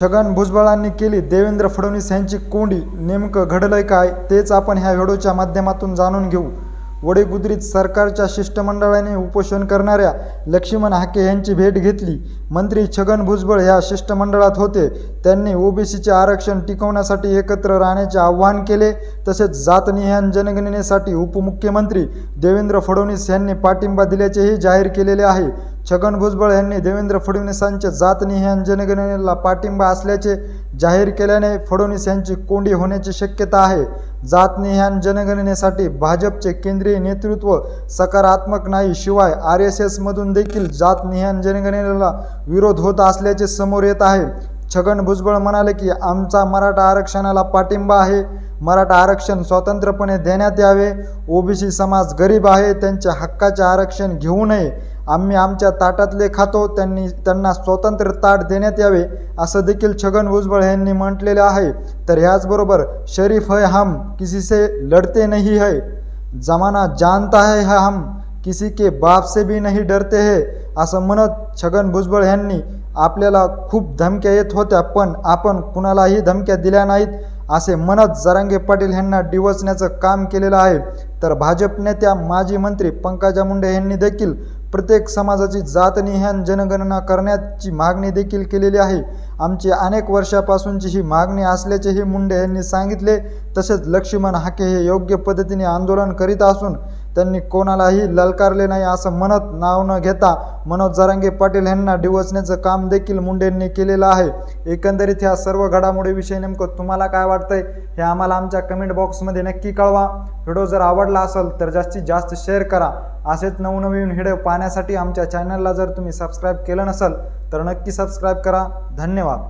छगन भुजबळांनी केली देवेंद्र फडणवीस यांची कोंडी. नेमकं घडलंय काय तेच आपण ह्या व्हिडिओच्या माध्यमातून जाणून घेऊ. वडेगुद्रीत सरकारच्या शिष्टमंडळाने उपोषण करणाऱ्या लक्ष्मण हाके यांची भेट घेतली. मंत्री छगन भुजबळ ह्या शिष्टमंडळात होते. त्यांनी ओबीसीचे आरक्षण टिकवण्यासाठी एकत्र राहण्याचे आवाहन केले. तसेच जातनिहान जनगणनेसाठी उपमुख्यमंत्री देवेंद्र फडणवीस यांनी पाठिंबा दिल्याचेही जाहीर केलेले आहे. छगन भुजबळ यांनी देवेंद्र फडणवीसांच्या जातनिहान जनगणनेला पाठिंबा असल्याचे जाहीर केल्याने फडणवीस यांची कोंडी होण्याची शक्यता आहे. जातनिहान जनगणनेसाठी भाजपचे केंद्रीय नेतृत्व सकारात्मक नाही शिवाय आर एस एसमधून देखील जातनिहान जनगणनेला विरोध होत असल्याचे समोर येत आहे. छगन भुजबळ म्हणाले की आमचा मराठा आरक्षणाला पाठिंबा आहे. मराठा आरक्षण स्वतंत्रपणे देण्यात यावे. ओबीसी समाज गरीब आहे. त्यांच्या हक्काचे आरक्षण घेऊ नये. आम्ही आमच्या ताटातले खातो त्यांनी त्यांना स्वतंत्र ताट देण्यात यावे असं देखील छगन भुजबळ यांनी म्हटलेले आहे. तर ह्याचबरोबर शरीफ है हम किसी से लढते नहीं है. जमाना जानता है हम किसी के बाप से भी नहीं डरते है असं म्हणत छगन भुजबळ यांनी आपल्याला खूप धमक्या येत होत्या पण आपण कुणालाही धमक्या दिल्या नाहीत असे म्हणत जरांगे पाटील यांना डिवचण्याचं काम केलेलं आहे. तर भाजप नेत्या माजी मंत्री पंकजा मुंडे यांनी देखील प्रत्येक समाजाची जातनिहान जनगणना करण्याची मागणी देखील केलेली आहे. आमची अनेक वर्षापासूनची ही मागणी असल्याचेही मुंडे यांनी सांगितले. तसेच लक्ष्मण हाके हे योग्य पद्धतीने आंदोलन करीत असून त्यांनी कोणालाही ललकारले नाही असं म्हणत नाव न घेता मनोज जरांगे पाटील यांना डिवचण्याचं काम देखील मुंडेंनी केलेलं आहे. एकंदरीत ह्या सर्व घडामोडीविषयी नेमकं तुम्हाला काय वाटतंय हे आम्हाला आमच्या कमेंट बॉक्समध्ये नक्की कळवा. व्हिडिओ जर आवडला असेल तर जास्तीत जास्त शेअर करा. असेच नवनवीन व्हिडिओ पाहण्यासाठी आमच्या चॅनलला जर तुम्ही सबस्क्राईब केलं नसेल तर नक्की सबस्क्राईब करा. धन्यवाद.